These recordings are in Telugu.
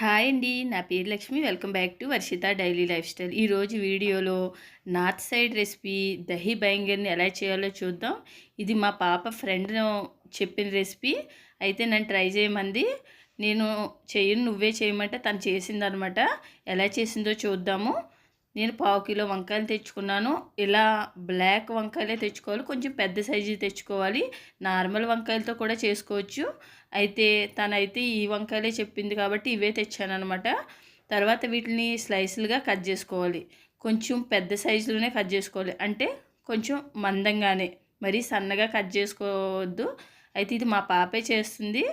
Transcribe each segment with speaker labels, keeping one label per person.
Speaker 1: హాయ్ అండి. నా పేరు Lakshmi. Welcome back to Varshitha daily lifestyle. ఈరోజు వీడియోలో నార్త్ సైడ్ రెసిపీ దహీ బైంగర్ని ఎలా చేయాలో చూద్దాం. ఇది మా పాప ఫ్రెండ్ చెప్పిన రెసిపీ. అయితే నన్ను ట్రై చేయమంది. నేను చేయను నువ్వే చేయమంటే తను చేసిందనమాట. ఎలా చేసిందో చూద్దాము. నేను పావు కిలో వంకాయలు తెచ్చుకున్నాను. ఇలా బ్లాక్ వంకాయలే తెచ్చుకోవాలి. కొంచెం పెద్ద సైజు తెచ్చుకోవాలి. నార్మల్ వంకాయలతో కూడా చేసుకోవచ్చు. అయితే తనైతే ఈ వంకాయలే చెప్పింది కాబట్టి ఇవే తెచ్చానమాట తర్వాత వీటిని స్లైసులుగా కట్ చేసుకోవాలి. కొంచెం పెద్ద సైజులోనే కట్ చేసుకోవాలి. అంటే కొంచెం మందంగానే మరీ సన్నగా కట్ చేసుకోవద్దు. అయితే ఇది మా పాపే చేస్తుంది.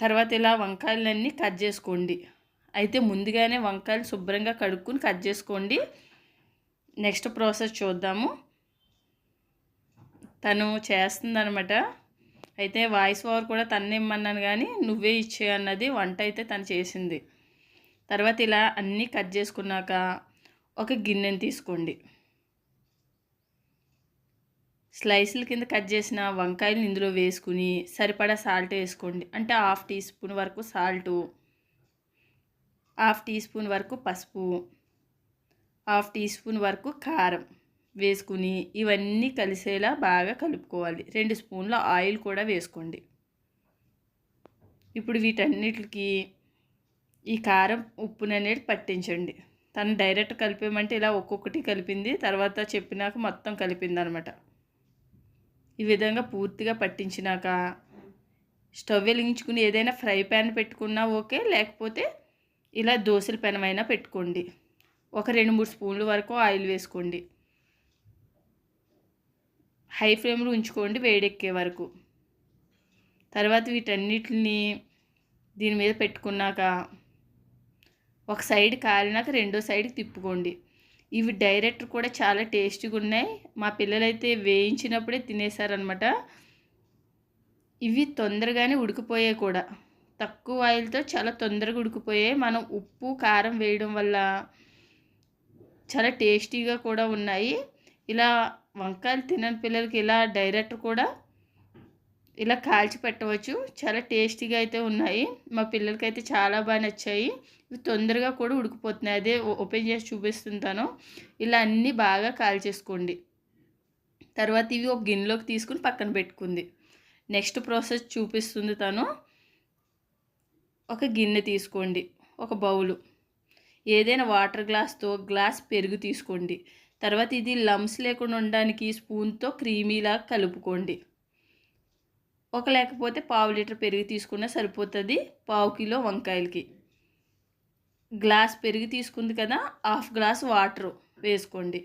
Speaker 1: తర్వాత ఇలా వంకాయలన్నీ కట్ చేసుకోండి. అయితే ముందుగానే వంకాయలు శుభ్రంగా కడుక్కుని కట్ చేసుకోండి. నెక్స్ట్ ప్రాసెస్ చూద్దాము. తను చేస్తుందనమాట అయితే వాయిస్ ఓవర్ కూడా తన్నే ఇమ్మన్నాను కానీ నువ్వే ఇచ్చే అన్నది వంట అయితే తను చేసింది. తర్వాత ఇలా అన్నీ కట్ చేసుకున్నాక ఒక గిన్నెని తీసుకోండి. స్లైసుల కింద కట్ చేసిన వంకాయలు ఇందులో వేసుకుని సరిపడా సాల్ట్ వేసుకోండి. అంటే హాఫ్ టీ స్పూన్ వరకు సాల్టు హాఫ్ టీ స్పూన్ వరకు పసుపు హాఫ్ టీ స్పూన్ వరకు కారం వేసుకుని ఇవన్నీ కలిసేలా బాగా కలుపుకోవాలి. రెండు స్పూన్ల ఆయిల్ కూడా వేసుకోండి. ఇప్పుడు వీటన్నిటికి ఈ కారం ఉప్పుని అనేది పట్టించండి. తను డైరెక్ట్ కలిపేమంటే ఇలా ఒక్కొక్కటి కలిపింది తర్వాత చెప్పినాక మొత్తం కలిపింది అనమాట ఈ విధంగా పూర్తిగా పట్టించినాక స్టవ్ వెలిగించుకుని ఏదైనా ఫ్రై ప్యాన్ పెట్టుకున్నా ఓకే లేకపోతే ఇలా దోశల పెనమైనా పెట్టుకోండి. ఒక రెండు మూడు స్పూన్ల వరకు ఆయిల్ వేసుకోండి. హై ఫ్లేమ్లో ఉంచుకోండి వేడెక్కే వరకు. తర్వాత వీటన్నిటిని దీని మీద పెట్టుకున్నాక ఒక సైడ్ కాలినాక రెండో సైడ్ తిప్పుకోండి. ఇవి డైరెక్ట్ కూడా చాలా టేస్టీగా ఉన్నాయి. మా పిల్లలైతే వేయించినప్పుడే తినేసారనమాట ఇవి తొందరగానే ఉడికిపోయాయి కూడా. తక్కువ ఆయిల్తో చాలా తొందరగా ఉడికిపోయాయి. మనం ఉప్పు కారం వేయడం వల్ల చాలా టేస్టీగా కూడా ఉన్నాయి. ఇలా వంకాయలు తినని పిల్లలకి ఇలా డైరెక్ట్ కూడా ఇలా కాల్చి పెట్టవచ్చు. చాలా టేస్టీగా అయితే ఉన్నాయి. మా పిల్లలకి అయితే చాలా బాగా నచ్చాయి. ఇవి తొందరగా కూడా ఉడికిపోతున్నాయి. అదే ఓపెన్ చేసి చూపిస్తుంటాను. ఇలా అన్నీ బాగా కాల్చేసుకోండి. తర్వాత ఇవి ఒక గిన్నెలోకి తీసుకుని పక్కన పెట్టుకుంది. నెక్స్ట్ ప్రాసెస్ చూపిస్తుంది తను. ఒక గిన్నె తీసుకోండి ఒక బౌలు. ఏదైనా వాటర్ గ్లాస్తో గ్లాస్ పెరుగు తీసుకోండి. తర్వాత ఇది లమ్స్ లేకుండా ఉండడానికి స్పూన్తో క్రీమీలా కలుపుకోండి. ఒక లేకపోతే పావు లీటర్ పెరుగు తీసుకున్నా సరిపోతుంది పావు కిలో వంకాయలకి. గ్లాస్ పెరుగు తీసుకుంది కదా హాఫ్ గ్లాస్ వాటర్ వేసుకోండి.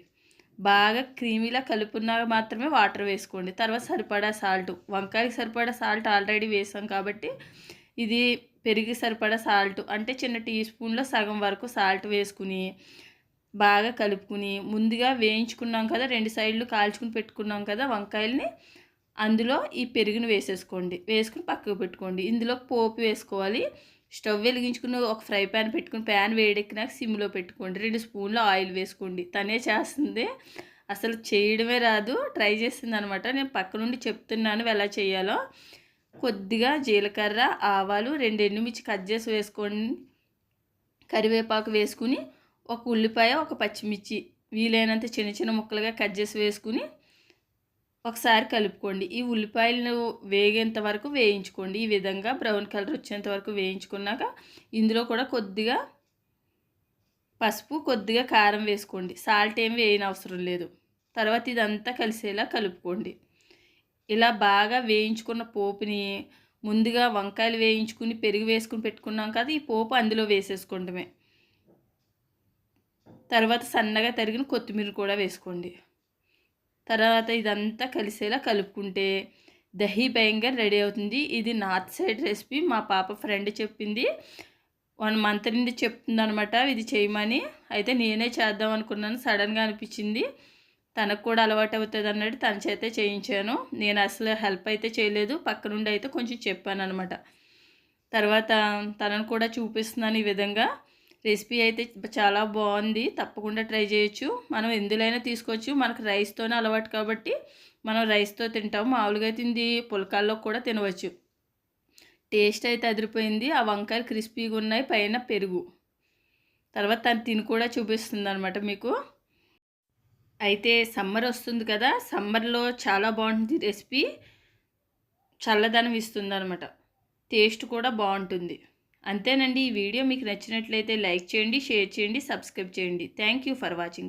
Speaker 1: బాగా క్రీమీలా కలుపున్నా మాత్రమే వాటర్ వేసుకోండి. తర్వాత సరిపడా సాల్ట్ వంకాయకి సరిపడా సాల్ట్ ఆల్రెడీ వేసాం కాబట్టి ఇది పెరిగి సరిపడా సాల్ట్ అంటే చిన్న టీ స్పూన్లో సగం వరకు సాల్ట్ వేసుకుని బాగా కలుపుకుని ముందుగా వేయించుకున్నాం కదా రెండు సైడ్లు కాల్చుకుని పెట్టుకున్నాం కదా వంకాయల్ని అందులో ఈ పెరుగును వేసేసుకోండి. వేసుకుని పక్కకు పెట్టుకోండి. ఇందులో పోపు వేసుకోవాలి. స్టవ్ వెలిగించుకుని ఒక ఫ్రై ప్యాన్ పెట్టుకుని ప్యాన్ వేడెక్కినాక సిమ్లో పెట్టుకోండి. రెండు స్పూన్లు ఆయిల్ వేసుకోండి. తనే చేస్తుంది. అసలు చేయడమే రాదు. ట్రై చేస్తుంది అనమాట. నేను పక్క నుండి చెప్తున్నాను ఎలా చేయాలో. కొద్దిగా జీలకర్ర ఆవాలు రెండు ఎండుమిర్చి కట్ చేసి వేసుకొని కరివేపాకు వేసుకుని ఒక ఉల్లిపాయ ఒక పచ్చిమిర్చి వీలైనంత చిన్న చిన్న ముక్కలుగా కట్ చేసి వేసుకుని ఒకసారి కలుపుకోండి. ఈ ఉల్లిపాయలను వేగేంత వరకు వేయించుకోండి. ఈ విధంగా బ్రౌన్ కలర్ వచ్చేంత వరకు వేయించుకున్నాక ఇందులో కూడా కొద్దిగా పసుపు కొద్దిగా కారం వేసుకోండి. సాల్ట్ ఏమి వేయని అవసరం లేదు. తర్వాత ఇదంతా కలిసేలా కలుపుకోండి. ఇలా బాగా వేయించుకున్న పోపుని ముందుగా వంకాయలు వేయించుకుని పెరుగు వేసుకుని పెట్టుకున్నాం కదా ఈ పోపు అందులో వేసేసుకోవడమే. తర్వాత సన్నగా తరిగిన కొత్తిమీర కూడా వేసుకోండి. తర్వాత ఇదంతా కలిసేలా కలుపుకుంటే దహీ భయంగా రెడీ అవుతుంది. ఇది నార్త్ సైడ్ రెసిపీ. మా పాప ఫ్రెండ్ చెప్పింది. వన్ మంత్ నుండి చెప్తుంది అనమాట ఇది చేయమని. అయితే నేనే చేద్దాం అనుకున్నాను. సడన్గా అనిపించింది. తనకు కూడా అలవాటు అవుతుంది అన్నట్టు తన చేతే చేయించాను. నేను అసలు హెల్ప్ అయితే చేయలేదు. పక్క నుండి అయితే కొంచెం చెప్పాను అనమాట తర్వాత తనను కూడా చూపిస్తున్నాను ఈ విధంగా. రెసిపీ అయితే చాలా బాగుంది. తప్పకుండా ట్రై చేయొచ్చు. మనం ఎందులైనా తీసుకోవచ్చు. మనకు రైస్తోనే అలవాటు కాబట్టి మనం రైస్తో తింటాం. మామూలుగా తింది పులకాల్లో కూడా తినవచ్చు. టేస్ట్ అయితే అదిరిపోయింది. ఆ వంకాయలు క్రిస్పీగా ఉన్నాయి. పైన పెరుగు. తర్వాత తను తిని కూడా చూపిస్తుంది అనమాట మీకు. అయితే సమ్మర్ వస్తుంది కదా సమ్మర్లో చాలా బాగుంటుంది రెసిపీ. చల్లదనం ఇస్తుంది అనమాట టేస్ట్ కూడా బాగుంటుంది. అంతేనండి ఈ వీడియో మీకు నచ్చినట్లయితే లైక్ చేయండి షేర్ చేయండి సబ్స్క్రైబ్ చేయండి. Thank you for watching.